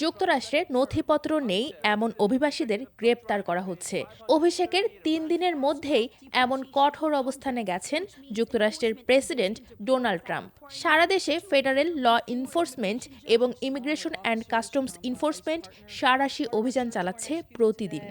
যুক্তরাষ্ট্রে নথিপত্র নেই এমন অভিবাসীদের গ্রেপ্তার করা হচ্ছে। অভিষেকের তিন দিনের মধ্যেই এমন কঠোর অবস্থানে গেছেন যুক্তরাষ্ট্রের প্রেসিডেন্ট ডোনাল্ড ট্রাম্প। সারা দেশে ফেডারেল ল এনফোর্সমেন্ট এবং ইমিগ্রেশন অ্যান্ড কাস্টমস এনফোর্সমেন্ট সারাশি অভিযান চালাচ্ছে প্রতিদিন।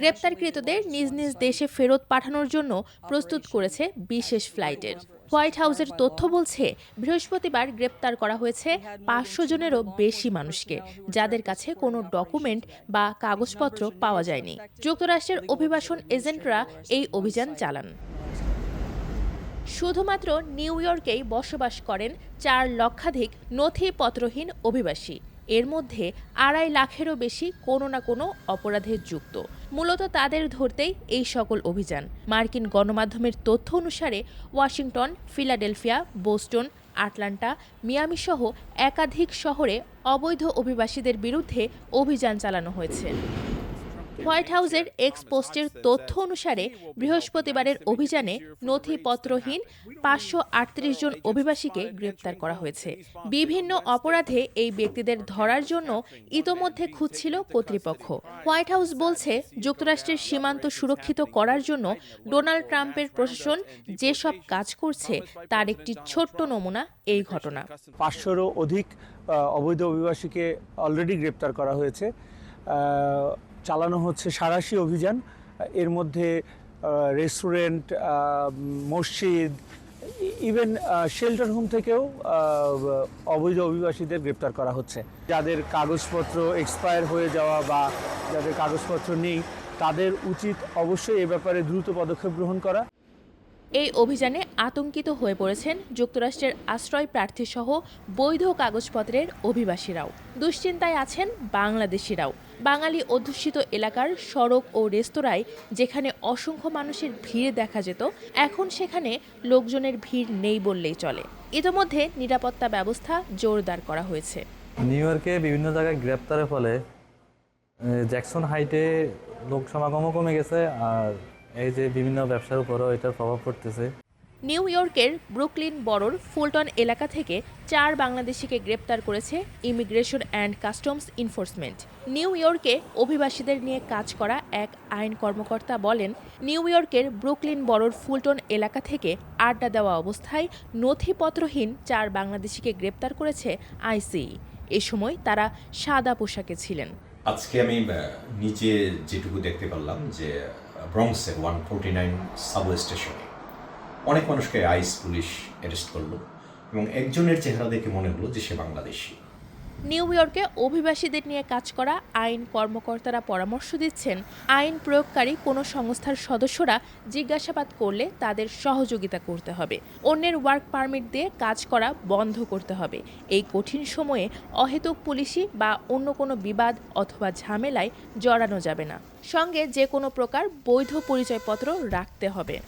গ্রেপ্তারকৃতদের নিজ নিজ দেশে ফেরত পাঠানোর জন্য প্রস্তুত করেছে বিশেষ ফ্লাইটের। হোয়াইট হাউসের তথ্য বলছে, বৃহস্পতিবার গ্রেপ্তার করা হয়েছে পাঁচশো জনেরও বেশি মানুষকে, যাদের কাছে কোনো ডকুমেন্ট বা কাগজপত্র পাওয়া যায়নি। যুক্তরাষ্ট্রের অভিবাসন এজেন্টরা এই অভিযান চালান। শুধুমাত্র নিউ ইয়র্কেই বসবাস করেন চার লক্ষাধিক নথিপত্রহীন অভিবাসী। এর মধ্যে আড়াই লাখেরও বেশি কোনো না কোনো অপরাধে যুক্ত। মূলত তাদের ধরতেই এই সকল অভিযান। মার্কিন গণমাধ্যমের তথ্য অনুসারে Washington, Philadelphia, Boston, Atlanta Miami সহ একাধিক শহরে অবৈধ অভিবাসীদের বিরুদ্ধে অভিযান চালানো হয়েছে। হোয়াইট হাউসের এক্স পোস্টের তথ্য অনুসারে বৃহস্পতিবারের অভিযানে নথিপত্রহীন পাঁচশো আটত্রিশ জন অভিবাসীকে গ্রেপ্তার করা হয়েছে। বিভিন্ন অপরাধে এই ব্যক্তিদের ধরার জন্য ইতোমধ্যে খুঁজছিল কর্তৃপক্ষ। হোয়াইট হাউস বলছে, যুক্তরাষ্ট্রের সীমান্ত সুরক্ষিত করার জন্য ডোনাল্ড ট্রাম্পের প্রশাসন যেসব কাজ করছে, তার একটি ছোট্ট নমুনা এই ঘটনা। পাঁচশোরও অধিক অবৈধ অভিবাসীকে অলরেডি গ্রেপ্তার করা হয়েছে। চালানো হচ্ছে সারাশি অভিযান। এর মধ্যে রেস্টুরেন্ট মসজিদ ইভেন শেল্টার হোম থেকেও অবৈধ অভিবাসীদের গ্রেপ্তার করা হচ্ছে। যাদের কাগজপত্র এক্সপায়ার হয়ে যাওয়া বা যাদের কাগজপত্র নেই, তাদের উচিত অবশ্যই এ ব্যাপারে দ্রুত পদক্ষেপ গ্রহণ করা। এই অভিযানে আতঙ্কিত হয়ে পড়েছেন যুক্তরাষ্ট্রের আশ্রয় প্রার্থীসহ বৈধ কাগজপত্রের অভিবাসীরাও। দুশ্চিন্তায় আছেন বাংলাদেশিরাও। বাঙালি অধ্যুষিত এলাকার সড়ক ও রেস্তোরাঁয় যেখানে অসংখ্য মানুষের ভিড় দেখা যেত, এখন সেখানে লোকজনের ভিড় নেই বললেই চলে। ইতোমধ্যে নিরাপত্তা ব্যবস্থা জোরদার করা হয়েছে। নিউ ইয়র্কে বিভিন্ন জায়গায় গ্রেপ্তারের ফলে জ্যাকসন হাইটে লোক সমাগমও কমে গেছে, আর এই যে বিভিন্ন ব্যবসার উপরও এটার প্রভাব পড়তেছে। নিউ ইয়র্কের ব্রুকলিন বরোর ফুলটন এলাকা থেকে চার বাংলাদেশিকে গ্রেপ্তার করেছে immigration and customs enforcement. New ইয়র্কে অভিবাসীদের নিয়ে কাজ করা এক আইন কর্মকর্তা বলেন, নিউ ইয়র্কের ব্রুকলিন বরোর ফুলটন এলাকা থেকে আড্ডা দেওয়া অবস্থায় নথিপত্রহীন চার বাংলাদেশিকে গ্রেপ্তার করেছে আইসিই। এ সময় তারা সাদা পোশাকে ছিলেন। আজকে আমি নিচে যেটুকু দেখতে পারলাম যে ব্রংসের ওয়ান ফোরটি নাইন সাবওয়ে স্টেশনে অনেক মানুষকে আইস পুলিশ অ্যারেস্ট করল এবং একজনের চেহারা দেখে মনে হলো যে সে বাংলাদেশি। নিউ ইয়র্কে অভিবাসীদের নিয়ে কাজ করা আইন কর্মকর্তারা পরামর্শ দিচ্ছেন, আইন প্রয়োগকারী কোনো সংস্থার সদস্যরা জিজ্ঞাসাবাদ করলে তাদের সহযোগিতা করতে হবে। অন্যের ওয়ার্ক পারমিট দিয়ে কাজ করা বন্ধ করতে হবে। এই কঠিন সময়ে অহেতুক পুলিশি বা অন্য কোনো বিবাদ অথবা ঝামেলায় জড়ানো যাবে না। সঙ্গে যে কোনো প্রকার বৈধ পরিচয়পত্র রাখতে হবে।